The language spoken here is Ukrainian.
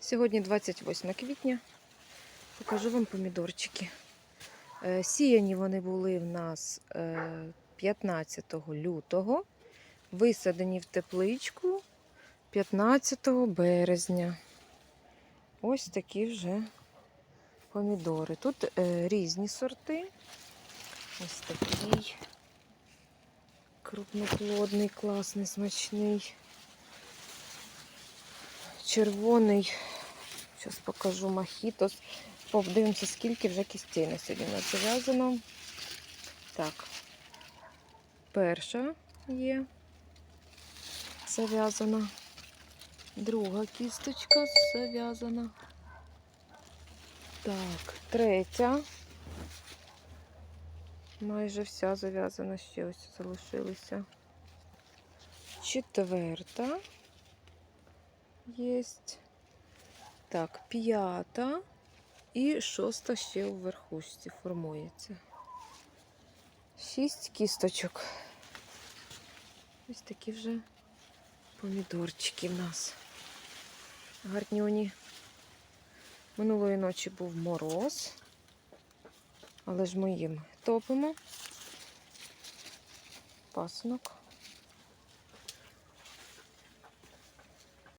Сьогодні 28 квітня. Покажу вам помідорчики. Е, Сіяні вони були в нас е, 15 лютого, висадені в тепличку 15 березня. Ось такі вже помідори. Тут е, різні сорти. Ось такий крупноплодний, класний, смачний. Червоний. Зараз покажу махітос. Подивимося, скільки вже кістей на сьогодні у нас зав'язано. Так. Перша є зав'язана. Друга кісточка зав'язана. Так, третя. Майже вся зав'язана, ще ось залишилися. Четверта. Єсть. Так, п'ята і шоста ще у верхушці формується. Шість кісточок. Ось такі вже помідорчики в нас. Гарнюні. Минулої ночі був мороз, але ж ми їм топимо. Пасунок